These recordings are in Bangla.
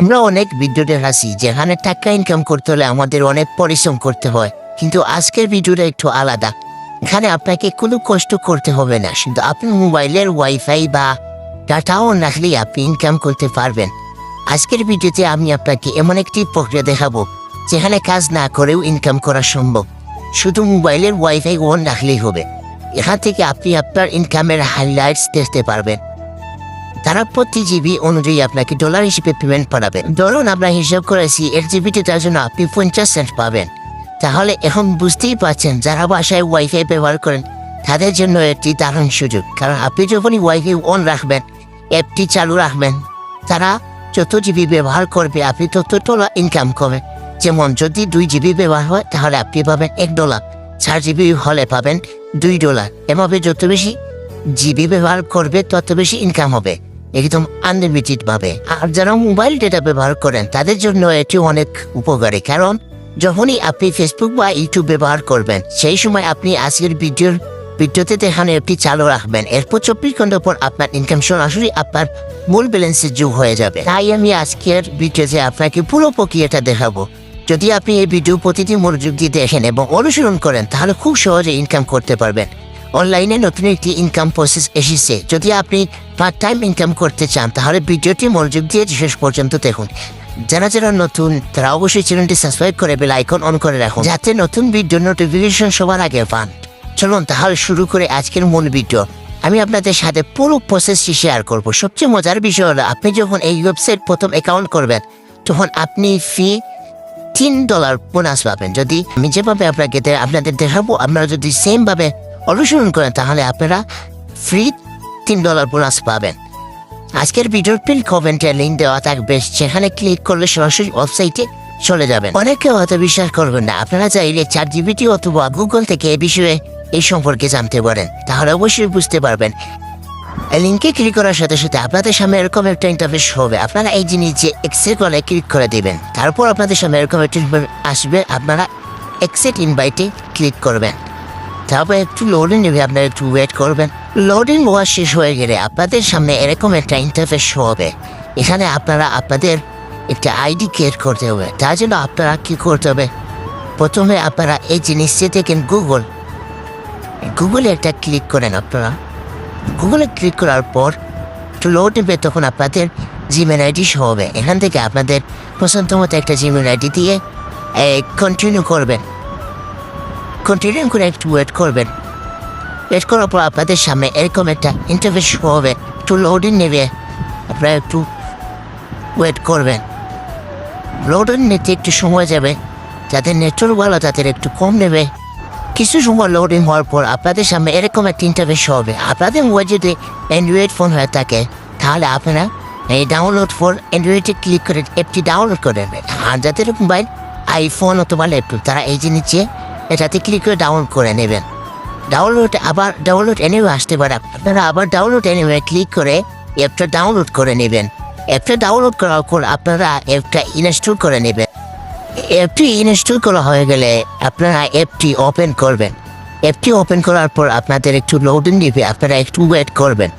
আমরা অনেক বিদ্যুতের হাসি যেখানে টাকা ইনকাম করতে হলে আমাদের অনেক পরিশ্রম করতে হয়, কিন্তু আজকের ভিডিওটা একটু আলাদা। এখানে আপনাকে কোনো কষ্ট করতে হবে না, শুধু আপনি মোবাইলের ওয়াইফাই বা ডাটাও রাখলেই আপনি ইনকাম করতে পারবেন। আজকের ভিডিওতে আমি আপনাকে এমন একটি প্রক্রিয়া দেখাবো, যেখানে কাজ না করেও ইনকাম করা সম্ভব। শুধু মোবাইলের ওয়াইফাই অন রাখলেই হবে। এখান থেকে আপনি আপনার ইনকামের হাইলাইটস দেখতে পারবেন। তারা প্রতি জিবি অনুযায়ী আপনাকে ডলার হিসেবে পেমেন্ট পাঠাবে ধরুন আমরা হিসাব করেছি, এর জিবিটিটার জন্য আপনি পঞ্চাশ সেন্ট পাবেন। তাহলে এখন বুঝতেই পারছেন যারা বাসায় ওয়াইফাই ব্যবহার করেন, তাদের জন্য একটি দারুণ সুযোগ। কারণ আপনি যখনই ওয়াইফাই অন রাখবেন অ্যাপটি চালু রাখবেন, তারা যত জিবি ব্যবহার করবে, আপনি তত ডলার ইনকাম করবেন। যেমন যদি দুই জিবি ব্যবহার হয়, তাহলে আপনি পাবেন এক ডলার চার জিবি হলে পাবেন দুই ডলার এভাবে যত বেশি জিবি ব্যবহার করবে, তত বেশি ইনকাম হবে। একদম আনলিমিটেড ভাবে। আর যারা মোবাইল ডেটা ব্যবহার করেন, তাদের জন্য এটি অনেক উপকারী। কারণ, যখনই আপনি ফেসবুক বা ইউটিউব ব্যবহার করবেন, সেই সময় আপনি আজকের ভিডিওর ভিডিওতে দেখানো একটি চালু রাখবেন। এরপর চব্বিশ ঘণ্টা পর আপনার ইনকাম সরাসরি আপনার মূল ব্যালেন্সে যোগ হয়ে যাবে। তাই আমি আজকের ভিডিওতে আপনাকে পুরো প্রক্রিয়াটা দেখাবো। যদি আপনি এই ভিডিও প্রতিদিন মনোযোগ দিয়ে দেখেন এবং অনুসরণ করেন, তাহলে খুব সহজে ইনকাম করতে পারবেন। অনলাইনে নতুন একটি ইনকাম প্রসেস এসেছে। যদি আপনি পার্ট টাইম ইনকাম করতে চান, তাহলে ভিডিওটি মনোযোগ দিয়ে শেষ পর্যন্ত দেখুন। যারা যারা নতুন, তারা অবশ্যই চ্যানেলটি সাবস্ক্রাইব করে বেল আইকন অন করে রাখুন, যাতে নতুন ভিডিও নোটিফিকেশন সবার আগে পান। চলুন তাহলে শুরু করে আজকের মূল ভিডিও আমি আপনাদের সাথে পুরো প্রসেসটি শেয়ার করব। সবচেয়ে মজার বিষয় হলো, আপনি যখন এই ওয়েবসাইট প্রথম অ্যাকাউন্ট করবেন, তখন আপনি ফি তিন ডলার বোনাস পাবেন। যদি আমি যেভাবে আপনাকে আপনাদের দেখাবো, আপনারা যদি সেম ভাবে অনুসরণ করেন, তাহলে আপনারা ফ্রি তিন ডলার বোনাস পাবেন। আজকের ভিডিওর পিন কমেন্টে লিঙ্ক দেওয়া থাকবে, সেখানে ক্লিক করলে সরাসরি ওয়েবসাইটে চলে যাবেন। অনেকে হয়তো বিশ্বাস করবেন না, আপনারা চাইলে চার জিবিটি অথবা গুগল থেকে এ বিষয়ে এই সম্পর্কে জানতে পারেন, তাহলে অবশ্যই বুঝতে পারবেন। এই লিঙ্কে ক্লিক করার সাথে সাথে আপনাদের সামনে এরকম একটা ইন্টারফেস হবে, আপনারা এই জিনিস যে এক্সেট করে ক্লিক করে দিবেন, তারপর আপনাদের সামনে এরকম একটা আসবে, আপনারা এক্সেট ইনভাইটে ক্লিক করবেন। তারপর একটু লোডিং নেবে, আপনারা একটু ওয়েট করবেন। লোডিং হওয়া শেষ হয়ে গেলে আপনাদের সামনে এরকম একটা ইন্টারফেস হবে। এখানে আপনারা আপনাদের একটা আইডি ক্রিয়েট করতে হবে। তার জন্য আপনারা কী করতে হবে? প্রথমে আপনারা এই জিনিসটি দেখেন গুগল গুগলে একটা ক্লিক করেন আপনারা। গুগলে ক্লিক করার পর একটু লোড নেবে, তখন আপনাদের জিমেল আইডি হবে। এখান থেকে আপনাদের পছন্দ মতো একটা জিমেল আইডি দিয়ে কন্টিনিউ করবেন। কন্টিনিউ করে একটু ওয়েট করবেন ওয়েট করার পর আপনাদের সামনে এরকম একটা ইন্টারভিউ হবে একটু লোডিং নেবে আপনারা একটু ওয়েট করবেন লোডিং নিতে একটু সময় যাবে যাদের নেটওয়ার্ক ভালো তাদের একটু কম নেবে কিছু সময় লোডিং হওয়ার পর আপনাদের সামনে এরকম একটা ইন্টারভিউ হবে আপনাদের মোবাইল যদি অ্যান্ড্রয়েড ফোন হয়ে থাকে তাহলে আপনারা এই ডাউনলোড ফর অ্যান্ড্রয়েডে ক্লিক করে অ্যাপটি ডাউনলোড করে নেবেন আর যাদের মোবাইল আইফোন অথবা ল্যাপটপ তারা এই যে নিচে এটাতে ক্লিক করে ডাউনলোড করে নেবেন। ডাউনলোড আবার ডাউনলোড এনেও আসতে পারে। আপনারা আবার ডাউনলোড এনিওয়ে ক্লিক করে অ্যাপটা ডাউনলোড করে নেবেন। অ্যাপটা ডাউনলোড করার পর আপনারা অ্যাপটা ইনস্টল করে নেবেন। অ্যাপটি ইনস্টল করা হয়ে গেলে আপনারা অ্যাপটি ওপেন করবেন। অ্যাপটি ওপেন করার পর আপনাদের একটু লোডিং নেবে আপনারা একটু ওয়েট করবেন।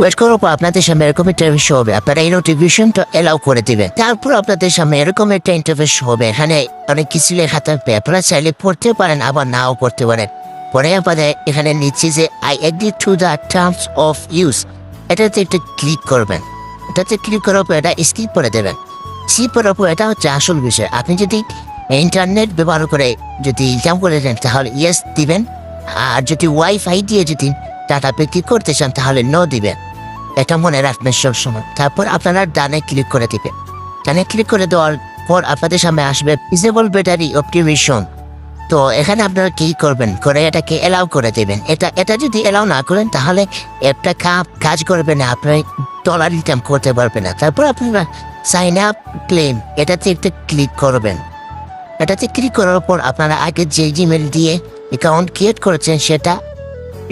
ওয়েট করার পর আপনাদের সামনে এরকম একটা ইন্টারভিউ হবে। আপনারা এই নোটিফিকেশনটা এলাও করে দিবেন তারপর আপনাদের সামনে এরকম একটা ইন্টারভিউ হবে। এখানে অনেক কিছু লেখা থাকবে। আপনারা চাইলে পড়তে পারেন, আবার নাও পড়তে পারেন। পরে আপনাদের এখানে নিচ্ছে যে I agree to the terms of use এটাতে একটু ক্লিক করবেন। এটাতে ক্লিক করার পর এটা স্কিপ করে দেবেন। স্কিপ করার পর এটা হচ্ছে আসল বিষয়। আপনি যদি ইন্টারনেট ব্যবহার করে যদি ইনকাম করে দেন, তাহলে ইয়েস দিবেন। আর যদি ওয়াইফাই দিয়ে যদি ডাটা বিক্রি করতে চান, তাহলে নো দিবেন। এটা মনে রাখবেন সবসময়। তারপর আপনারা ডানে ক্লিক করে দিবেন। ডানে ক্লিক করে দেওয়ার পর আপনাদের সামনে আসবে ডিসেবল ব্যাটারি অপটিমিশন তো এখানে আপনারা কি করবেন? করে এটাকে এলাও করে দেবেন। এটা এটা যদি এলাও না করেন, তাহলে কাপ কাজ করবে না। আপনি ডলার ইনকাম করতে পারবে না। তারপর আপনারা সাইন আপ ক্লেম এটাতে একটা ক্লিক করবেন। এটাতে ক্লিক করার পর আপনারা আগে যে জিমেল দিয়ে অ্যাকাউন্ট ক্রিয়েট করেছেন, সেটা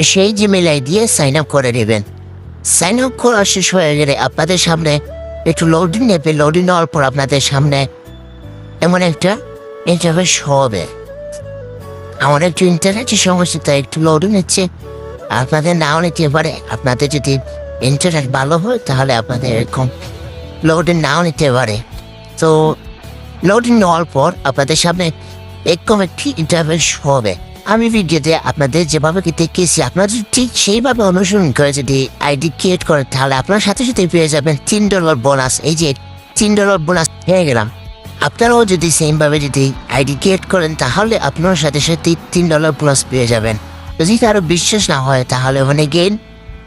সেই জিমেল আই দিয়ে সাইন আপ করে নেবেন সাইন আপ করা শেষ হয়ে গেলে আপনাদের সামনে একটু লোডিং নেবে লোডিং নেওয়ার পর আপনাদের সামনে এমন একটা ইন্টারভেস হবে আমার একটু ইন্টারনেটের সমস্যা তাই একটু লোডিং নিচ্ছে আপনাদের নাও নিতে পারে আপনাদের যদি ইন্টারনেট ভালো হয় তাহলে আপনাদের এরকম লোডিং নাও নিতে পারে তো লোডিং নেওয়ার পর আপনাদের সামনে একদম একটি ইন্টারভেল হবে আমি ভিডিওতে আপনাদের যেভাবে দেখিয়েছি আপনারা ঠিক সেইভাবে অনুসরণ করে যদি আইডি ক্রিয়েট করেন, তাহলে আপনার সাথে সাথে পেয়ে যাবেন তিন ডলার বোনাস এই যে তিন ডলার বোনাস পেয়ে গেলাম। আপনারাও যদি সেমভাবে যদি আইডি ক্রিয়েট করেন, তাহলে আপনার সাথে সাথে তিন ডলার প্লাস পেয়ে যাবেন। যদি কারও বিশ্বাস না হয়, তাহলে ওখানে গেন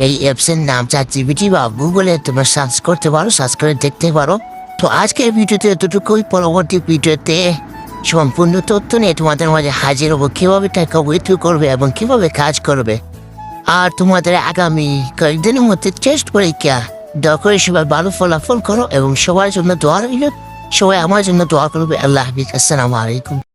এই অ্যাপসের নাম চার জিবিটি বা গুগলে তোমরা সার্চ করতে পারো সার্চ করে দেখতে পারো। তো আজকের ভিডিওতে এতটুকুই। পরবর্তী ভিডিওতে সম্পূর্ণ তথ্য নিয়ে তোমাদের মাঝে হাজির হব। কীভাবে টাকা উইথ্রু করবে এবং কীভাবে কাজ করবে? আর তোমাদের আগামী কয়েকদিনের মধ্যে টেস্ট পরীক্ষা দয়া সবাই ভালো ফলাফল করো এবং সবার জন্য দোয়া রইল। সবাই আমার জন্য দোয়া করবে। আল্লাহ হাফিজ। আসসালামু আলাইকুম।